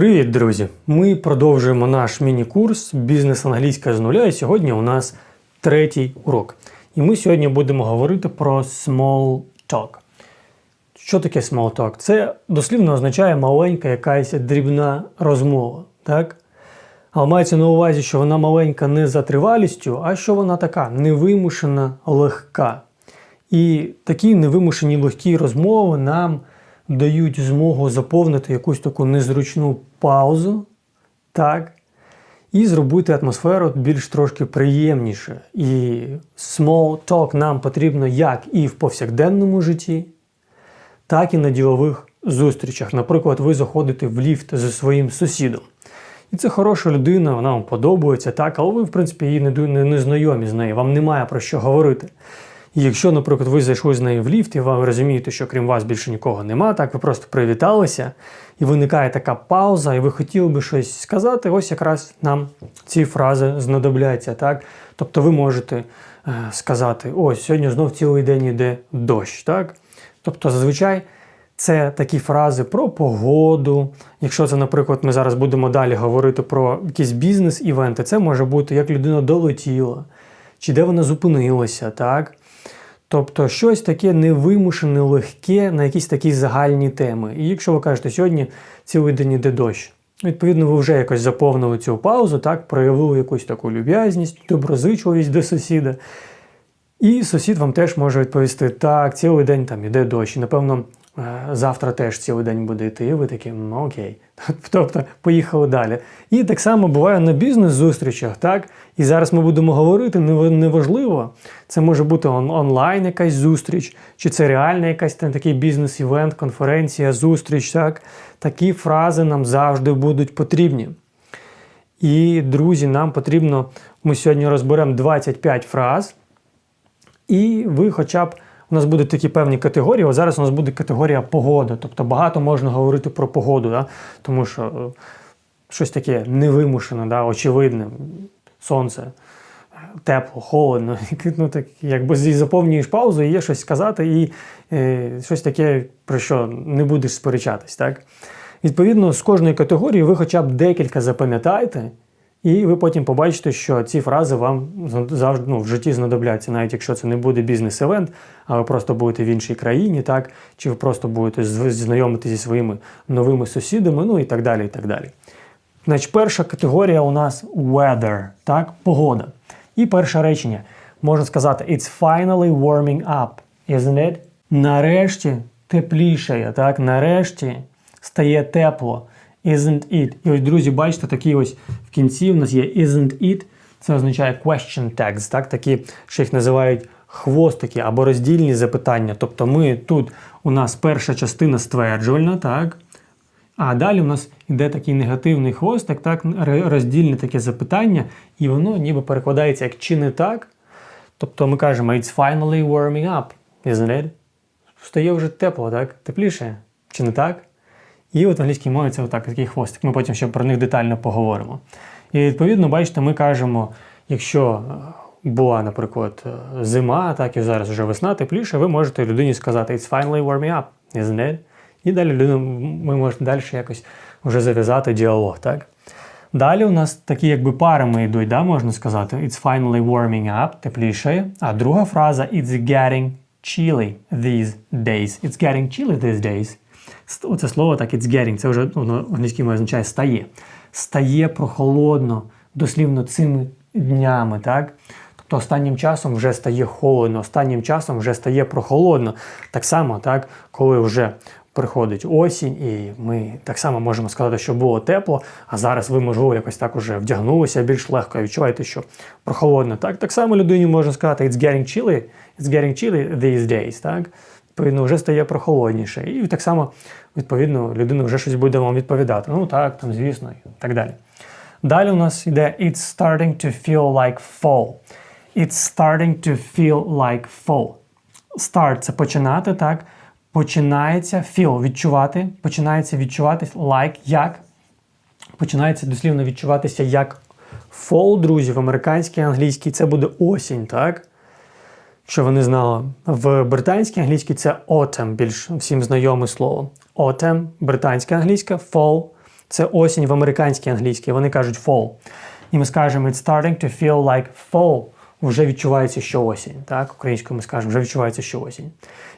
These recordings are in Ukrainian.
Привіт, друзі! Ми продовжуємо наш міні-курс Бізнес англійська з нуля. І сьогодні у нас третій урок. І ми сьогодні будемо говорити про small talk. Що таке small talk? Це дослівно означає маленька якась дрібна розмова. Так? Але мається на увазі, що вона маленька не за тривалістю, а що вона така невимушена, легка. І такі невимушені легкі розмови нам дають змогу заповнити якусь таку незручну паузу, так, і зробити атмосферу більш трошки приємніше. І small talk нам потрібно як і в повсякденному житті, так і на ділових зустрічах. Наприклад, ви заходите в ліфт зі своїм сусідом. І це хороша людина, вона вам подобається, так, але ви, в принципі, її не, не, не знайомі з нею, вам немає про що говорити. Якщо, наприклад, ви зайшли з нею в ліфт, і ви розумієте, що крім вас більше нікого нема, так ви просто привіталися, і виникає така пауза, і ви хотіли би щось сказати, ось якраз нам ці фрази знадобляться. так? Тобто ви можете е, сказати, ось сьогодні знов цілий день йде дощ. так? Тобто, зазвичай. Це такі фрази про погоду. Якщо це, наприклад, ми зараз будемо далі говорити про якісь бізнес-івенти, це може бути як людина долетіла, чи де вона зупинилася, так? Тобто щось таке невимушене, легке на якісь такі загальні теми. І якщо ви кажете, сьогодні цілий день іде дощ, відповідно, ви вже якось заповнили цю паузу, так, проявили якусь таку люб'язність, доброзичливість до сусіда. І сусід вам теж може відповісти, так, цілий день там іде дощ. І, напевно, завтра теж цілий день буде йти. І ви такі, ну окей. Тобто, поїхали далі. І так само буває на бізнес-зустрічах, так? І зараз ми будемо говорити, неважливо, це може бути он онлайн якась зустріч, чи це реальна якась там такий бізнес-івент, конференція, зустріч. так? Такі фрази нам завжди будуть потрібні. І, друзі, нам потрібно, ми сьогодні розберемо 25 фраз, і ви хоча б. У нас будуть такі певні категорії. Ось зараз у нас буде категорія погода. Тобто багато можна говорити про погоду, да? тому що е, щось таке невимушене, да? очевидне, сонце, тепло, холодно. Ну, так, Якби заповнюєш паузу, є щось сказати, і е, щось таке, про що не будеш сперечатись. Так? Відповідно, з кожної категорії ви хоча б декілька запам'ятаєте. І ви потім побачите, що ці фрази вам завжди ну, в житті знадобляться, навіть якщо це не буде бізнес-евент, а ви просто будете в іншій країні, так, чи ви просто будете знайомитися зі своїми новими сусідами, ну і так далі. і так далі. Значить, Перша категорія у нас weather, так, погода. І перше речення можна сказати: It's finally warming up, isn't it? Нарешті теплішає, так, нарешті стає тепло. Isn't it. І ось, друзі, бачите, такі ось в кінці у нас є isn't it. Це означає question tags, так? такі, що їх називають хвостики або роздільні запитання. Тобто ми тут у нас перша частина стверджувальна, так? А далі у нас йде такий негативний хвостик, так, роздільне таке запитання, і воно ніби перекладається як чи не так. Тобто ми кажемо It's finally warming up, isn't it? Стає вже тепло, так? Тепліше? Чи не так? І от в англійській мові це отак, такий хвостик. Ми потім ще про них детально поговоримо. І відповідно, бачите, ми кажемо, якщо е, була, наприклад, е, зима, так і зараз вже весна, тепліше, ви можете людині сказати It's finally warming up, isn't it? І далі людина, ми можемо далі якось вже зав'язати діалог. так? Далі у нас такі якби парами йдуть, да, можна сказати. It's finally warming up, тепліше. А друга фраза It's getting chilly these days. It's getting chilly these days. Оце слово так it's getting, це вже ну, англійській мові означає стає. Стає прохолодно, дослівно цими днями. так? Тобто останнім часом вже стає холодно, останнім часом вже стає прохолодно. Так само, так, коли вже приходить осінь, і ми так само можемо сказати, що було тепло, а зараз ви, можливо, якось так уже вдягнулися більш легко і відчуваєте, що прохолодно. Так так само людині можна сказати, it's getting chilly, it's getting chilly these days. так? Відповідно, вже стає прохолодніше. І так само, відповідно, людина вже щось буде вам відповідати. Ну так, там, звісно, і так далі. Далі у нас йде It's starting to feel like fall. It's starting to feel like fall. Start це починати, так? Починається feel відчувати, починається відчуватись like як. Починається дослівно відчуватися як fall, друзі, в американській англійській це буде осінь, так? Що ви не знали. В британській англійській це autumn, більш всім знайоме слово. Autumn, британська англійська, fall Це осінь в американській англійській. Вони кажуть fall. І ми скажемо it's starting to feel like fall. Вже відчувається, що осінь. Так, українською ми скажемо, вже відчувається, що осінь.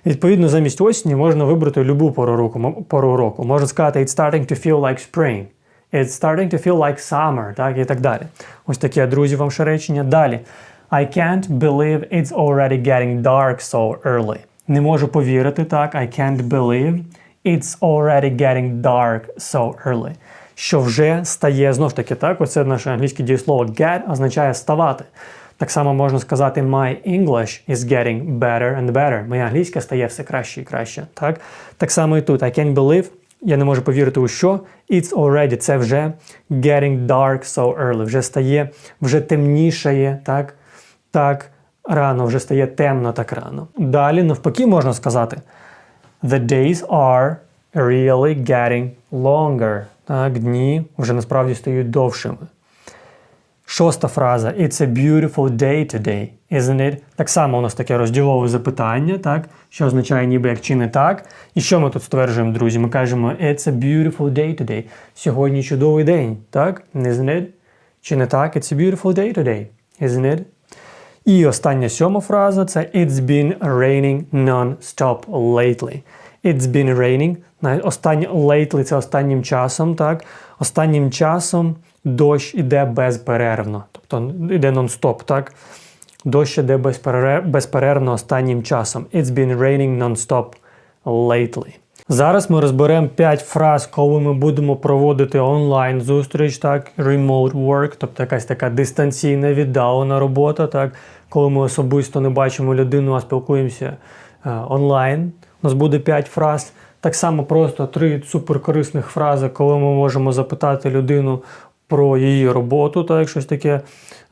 Відповідно, замість осені можна вибрати любу пору року. Пору року. Можна сказати it's starting to feel like spring. It's starting to feel like summer, так, і так далі. Ось таке, друзі, вам ще речення. Далі. I can't believe it's already getting dark so early. Не можу повірити, так. I can't believe it's already getting dark so early. Що вже стає, знов таки, так, оце наше англійське дієслово get означає ставати. Так само можна сказати My English is getting better and better. Моя англійська стає все краще і краще. Так так само і тут. I can't believe, я не можу повірити у що. It's already, це вже getting dark so early. Вже стає, вже темнішає, так, так рано, вже стає темно так рано. Далі, навпаки, можна сказати. The days are really getting longer. Так, дні вже насправді стають довшими. Шоста фраза It's a beautiful day today, isn't it? Так само у нас таке розділове запитання, так? що означає ніби як чи не так. І що ми тут стверджуємо, друзі? Ми кажемо It's a beautiful day today. Сьогодні чудовий день, так? Isn't it? Чи не так? It's a beautiful day today, isn't it? І остання сьома фраза це It's been raining non-stop lately. It's been raining. Останнє lately це останнім часом, так? Останнім часом дощ іде безперервно. Тобто йде нон-стоп, так? Дощ іде безперервно останнім часом. It's been raining non-stop lately. Зараз ми розберемо 5 фраз, коли ми будемо проводити онлайн зустріч, так, remote work, тобто якась така дистанційна віддалена робота, так, коли ми особисто не бачимо людину, а спілкуємося е, онлайн. У нас буде 5 фраз. Так само просто три суперкорисних фрази, коли ми можемо запитати людину про її роботу, так, щось таке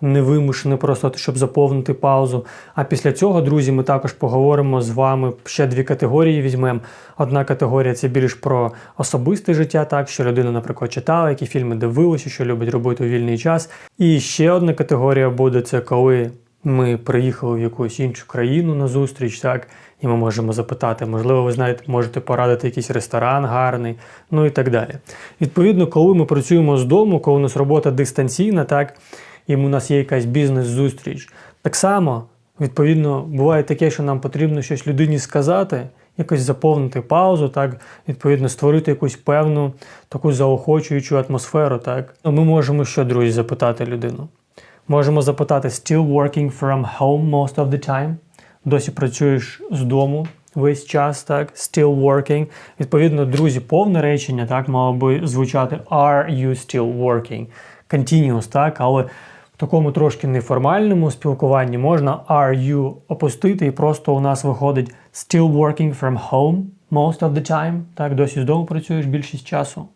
невимушене, просто щоб заповнити паузу. А після цього, друзі, ми також поговоримо з вами ще дві категорії візьмемо. Одна категорія це більш про особисте життя, так, що людина, наприклад, читала, які фільми дивилася, що любить робити у вільний час. І ще одна категорія буде це коли ми приїхали в якусь іншу країну на зустріч, так, і ми можемо запитати, можливо, ви знаєте, можете порадити якийсь ресторан гарний, ну і так далі. Відповідно, коли ми працюємо з дому, коли у нас робота дистанційна, так, і у нас є якась бізнес-зустріч, так само, відповідно, буває таке, що нам потрібно щось людині сказати. Якось заповнити паузу, так, відповідно, створити якусь певну таку заохочуючу атмосферу. так. Ми можемо що, друзі, запитати людину. Можемо запитати still working from home most of the time. Досі працюєш з дому весь час, так? Still working. Відповідно, друзі, повне речення так мало би звучати Are you still working? Continuous, так, але в такому трошки неформальному спілкуванні можна are you опустити, і просто у нас виходить still working from home most of the time. Так, досі з дому працюєш більшість часу.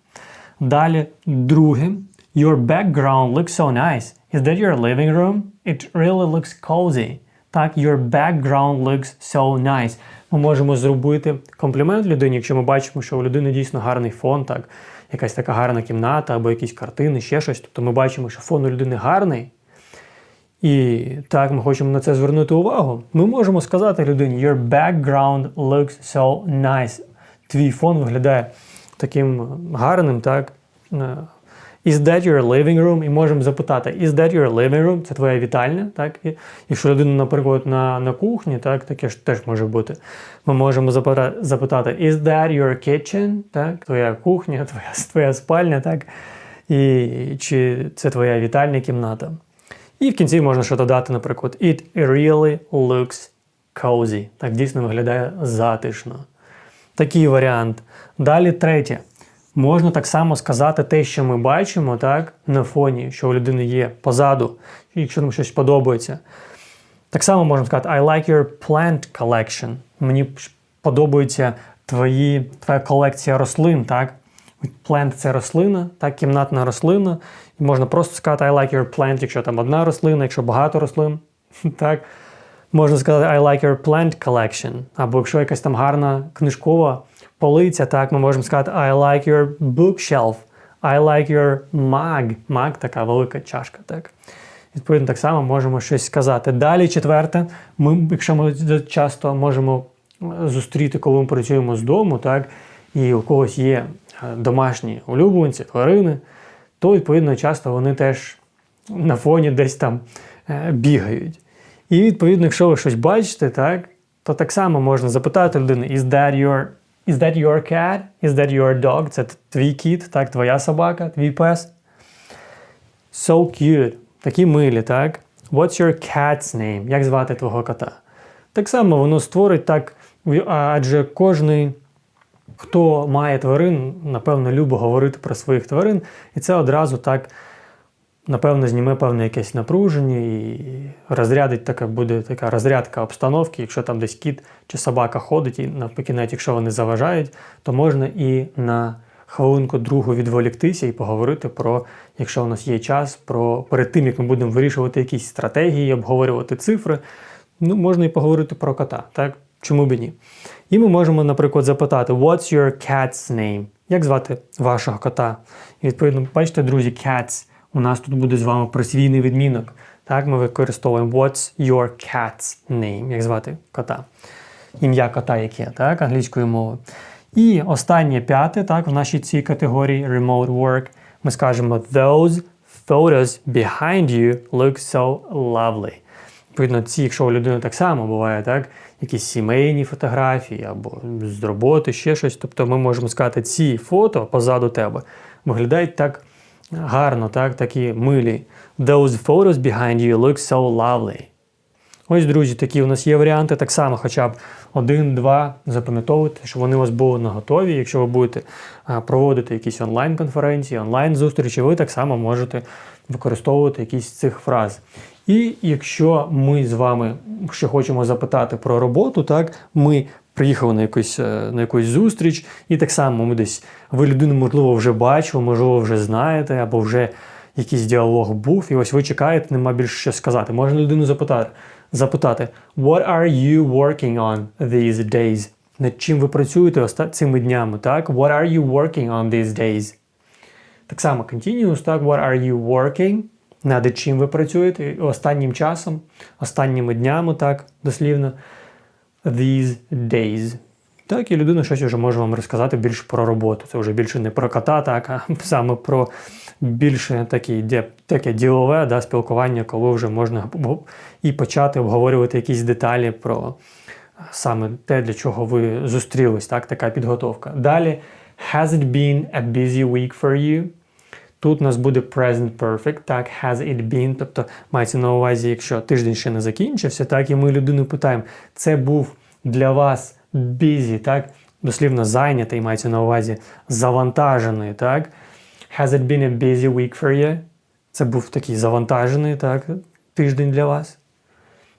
Далі, друге. Your background looks so nice. Is that your living room? It really looks cozy. Так, your background looks so nice. Ми можемо зробити комплімент людині, якщо ми бачимо, що у людини дійсно гарний фон, так, якась така гарна кімната або якісь картини, ще щось. Тобто ми бачимо, що фон у людини гарний. І так, ми хочемо на це звернути увагу. Ми можемо сказати людині: Your background looks so nice. Твій фон виглядає таким гарним, так? Is that your living room? І можемо запитати, Is that your living room? Це твоя вітальня. Так? І Якщо людина, наприклад, на на кухні, так, таке ж теж може бути. Ми можемо запитати, Is that your kitchen? Так? Твоя кухня, твоя твоя спальня, так? І чи це твоя вітальня кімната. І в кінці можна що додати, наприклад, It really looks cozy. Так дійсно виглядає затишно. Такий варіант. Далі третє. Можна так само сказати те, що ми бачимо, так, на фоні, що у людини є позаду, якщо нам щось подобається. Так само можна сказати, I like your plant collection. Мені подобається твої, твоя колекція рослин. так? Plant – це рослина, так, кімнатна рослина. І можна просто сказати I like your plant, якщо там одна рослина, якщо багато рослин. так. Можна сказати I like your plant collection. Або якщо якась там гарна книжкова полиця, так, ми можемо сказати I like your bookshelf, I like your mug. Mug – така велика чашка. так. Відповідно, так само можемо щось сказати. Далі, четверте, ми, якщо ми часто можемо зустріти, коли ми працюємо з дому, так, і у когось є е, домашні улюбленці, тварини, то відповідно часто вони теж на фоні десь там е, бігають. І відповідно, якщо ви щось бачите, так, то так само можна запитати людини: Is that your Is that your cat? Is that your dog? Це твій кіт, так, твоя собака, твій пес. So cute. Такі милі, так? What's your cat's name? Як звати твого кота? Так само воно створить так, адже кожний, хто має тварин, напевно, любить говорити про своїх тварин, і це одразу так, напевно, зніме певне якесь напруження і розрядить така буде така розрядка обстановки. Якщо там десь кіт чи собака ходить, і навпаки, навіть якщо вони заважають, то можна і на хвилинку другу відволіктися і поговорити про, якщо у нас є час, про перед тим, як ми будемо вирішувати якісь стратегії, обговорювати цифри. Ну, можна і поговорити про кота, так? Чому б ні? І ми можемо, наприклад, запитати: What's your cat's name? Як звати вашого кота? І відповідно, бачите, друзі, cats. У нас тут буде з вами присвійний відмінок. Так, ми використовуємо What's your cat's name? Як звати кота? Ім'я кота яке, так, англійською мовою. І останнє п'яте, так, в нашій цій категорії Remote Work, ми скажемо Those photos behind you look so lovely. Відповідно, ці, якщо у людини так само буває, так, якісь сімейні фотографії або з роботи, ще щось. Тобто ми можемо сказати, ці фото позаду тебе виглядають так гарно, так, такі милі. Those photos behind you look so lovely. Ось, друзі, такі у нас є варіанти. Так само, хоча б один-два запам'ятовувати, щоб вони у вас були на готові. Якщо ви будете проводити якісь онлайн-конференції, онлайн-зустрічі, ви так само можете використовувати якісь з цих фраз. І якщо ми з вами ще хочемо запитати про роботу, так ми приїхали на якусь е, на якусь зустріч, і так само ми десь ви людину, можливо, вже бачили, можливо, вже знаєте, або вже якийсь діалог був, і ось ви чекаєте, нема більше що сказати. Можна людину запитати, запитати What are you working on these days? Над чим ви працюєте цими днями? так? What are you working on these days? Так само continuous, так, what are you working? Над чим ви працюєте останнім часом, останніми днями, так, дослівно, these days. Так, і людина щось вже може вам розказати більше про роботу. Це вже більше не про кота, так, а саме про більше такі, таке ділове да, спілкування, коли вже можна і почати обговорювати якісь деталі про саме те, для чого ви зустрілись, так, така підготовка. Далі, has it been a busy week for you? Тут у нас буде present perfect, так, has it been, тобто мається на увазі, якщо тиждень ще не закінчився, так, і ми людину питаємо, це був для вас busy, так, дослівно зайнятий, мається на увазі завантажений, так. Has it been a busy week for you? Це був такий завантажений так, тиждень для вас.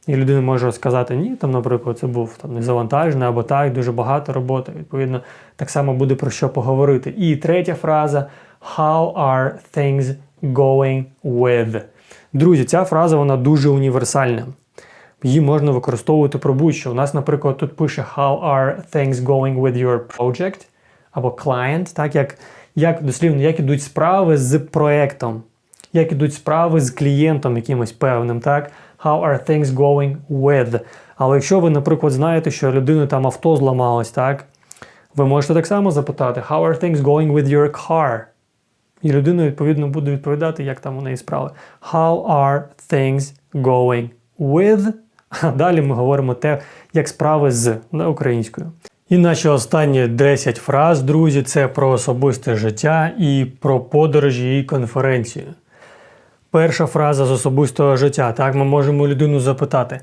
І людина може сказати, ні, там, наприклад, це був там, не завантажений або так, дуже багато роботи. Відповідно, так само буде про що поговорити. І третя фраза How are things going with? Друзі, ця фраза вона дуже універсальна. Її можна використовувати про будь-що. У нас, наприклад, тут пише How are things going with your project або client, так як як дослівно, як ідуть справи з проектом, як ідуть справи з клієнтом якимось певним, так? How are things going with? Але якщо ви, наприклад, знаєте, що людини там авто зламалось, так? Ви можете так само запитати, How are things going with your car? І людина, відповідно, буде відповідати, як там у неї справи. How are things going with? А далі ми говоримо те, як справи з українською. І наші останні 10 фраз, друзі, це про особисте життя і про подорожі і конференцію. Перша фраза з особистого життя. Так, ми можемо людину запитати: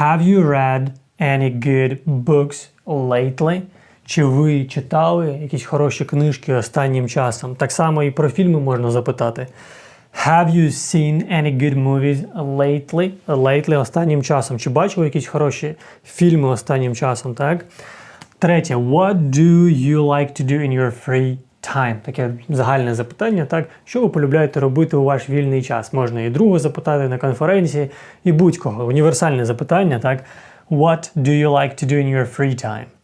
Have you read any good books lately? Чи ви читали якісь хороші книжки останнім часом? Так само і про фільми можна запитати. Have you seen any good movies lately? Lately останнім часом. Чи бачили якісь хороші фільми останнім часом? так? Третє, what do you like to do in your free time? Таке загальне запитання, так, що ви полюбляєте робити у ваш вільний час? Можна і друге запитати на конференції, і будь-кого. Універсальне запитання, так. What do you like to do in your free time?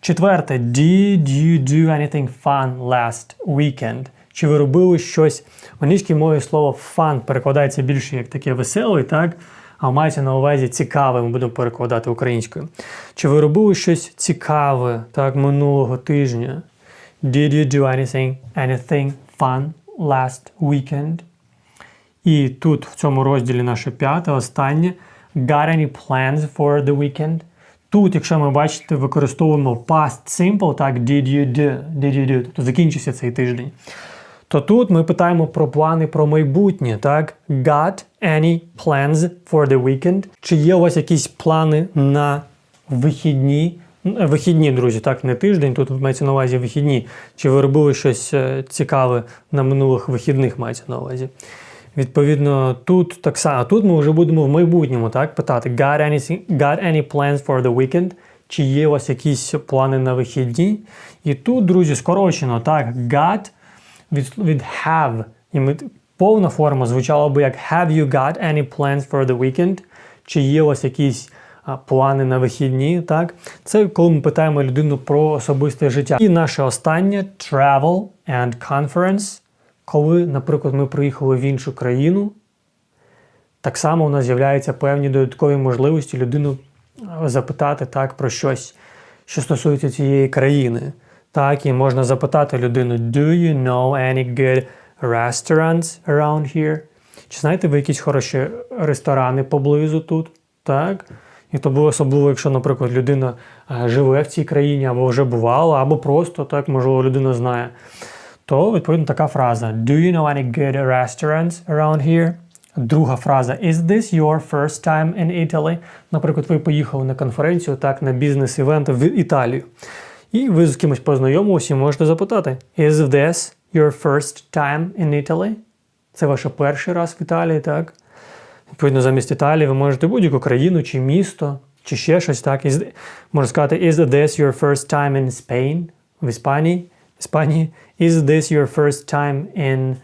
Четверте, did you do anything fun last weekend? Чи ви робили щось? В англійській мові слово fun перекладається більше як таке веселий, так? а мається на увазі цікаве, ми будемо перекладати українською. Чи ви робили щось цікаве так, минулого тижня? Did you do anything, anything fun last weekend? І тут в цьому розділі наше п'яте, останнє. Got any plans for the weekend? Тут, якщо ми бачите, використовуємо past simple, так, did you do, did you do, тобто закінчився цей тиждень. То тут ми питаємо про плани про майбутнє, так? Got any plans for the weekend? Чи є у вас якісь плани на вихідні? Вихідні, друзі, так, не тиждень, тут мається на увазі вихідні. Чи ви робили щось е, цікаве на минулих вихідних, мається на увазі? Відповідно, тут так само. Тут ми вже будемо в майбутньому так, питати: got, anything, got any plans for the weekend? Чи є у вас якісь плани на вихідні? І тут, друзі, скорочено, так, got від, від have. І ми, повна форма звучала би як Have you got any plans for the weekend? Чи є у вас якісь а, плани на вихідні? Так? Це коли ми питаємо людину про особисте життя. І наше останнє travel and conference. Коли, наприклад, ми приїхали в іншу країну, так само у нас з'являються певні додаткові можливості людину е, запитати так про щось, що стосується цієї країни. Так, і можна запитати людину: Do you know any good restaurants around here? Чи знаєте ви якісь хороші ресторани поблизу тут? Так? І то було особливо, якщо, наприклад, людина е, живе в цій країні, або вже бувала, або просто так, можливо, людина знає. То відповідно така фраза: Do you know any good restaurants around here? Друга фраза Is this your first time in Italy? Наприклад, ви поїхали на конференцію, так, на бізнес-івент в Італію. І ви з кимось познайомилися і можете запитати: Is this your first time in Italy? Це ваш перший раз в Італії, так? Відповідно, замість Італії ви можете будь-яку країну чи місто, чи ще щось так. Можна сказати, is this your first time in Spain? В Іспанії? Іспанії. Is this your first time in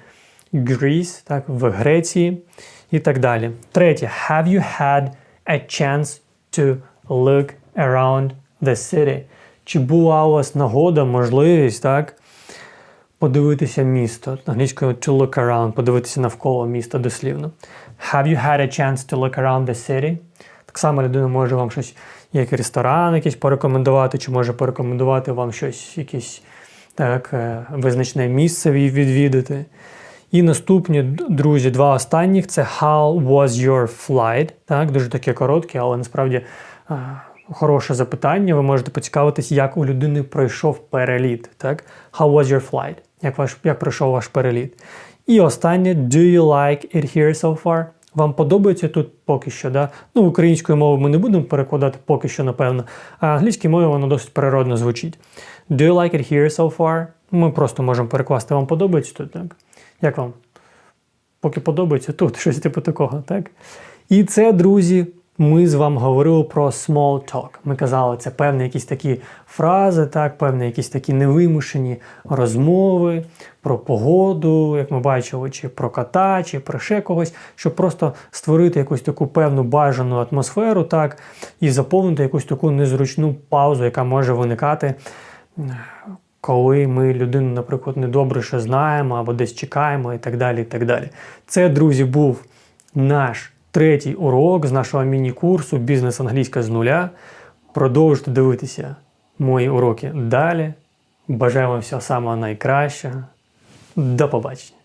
Greece? Так, в Греції і так далі. Третє. Have you had a chance to look around the city? Чи була у вас нагода, можливість, так? подивитися місто. Англійською to look around, подивитися навколо міста дослівно. Have you had a chance to look around the city? Так само людина може вам щось, як ресторан якийсь порекомендувати, чи може порекомендувати вам щось, якесь так, е, визначне місце відвідати. І наступні, друзі, два останніх це How was your flight? Так, дуже таке коротке, але насправді е, хороше запитання. Ви можете поцікавитись, як у людини пройшов переліт. Так? How was your flight? Як, ваш, як пройшов ваш переліт? І останнє Do you like it here so far? Вам подобається тут поки що, да? Ну, українською мовою ми не будемо перекладати поки що, напевно, а англійською мовою воно досить природно звучить. Do you like it here so far? Ми просто можемо перекласти, вам подобається тут, так? Як вам? Поки подобається тут, щось типу такого, так? І це, друзі, ми з вами говорили про small talk. Ми казали, це певні якісь такі фрази, так, певні якісь такі невимушені розмови про погоду, як ми бачили, чи про кота, чи про ще когось, щоб просто створити якусь таку певну бажану атмосферу, так, і заповнити якусь таку незручну паузу, яка може виникати коли ми людину, наприклад, недобре ще знаємо або десь чекаємо і так далі. і так далі. Це, друзі, був наш третій урок з нашого міні-курсу Бізнес англійська з нуля. Продовжуйте дивитися мої уроки далі. Бажаю вам всього самого найкращого. До побачення!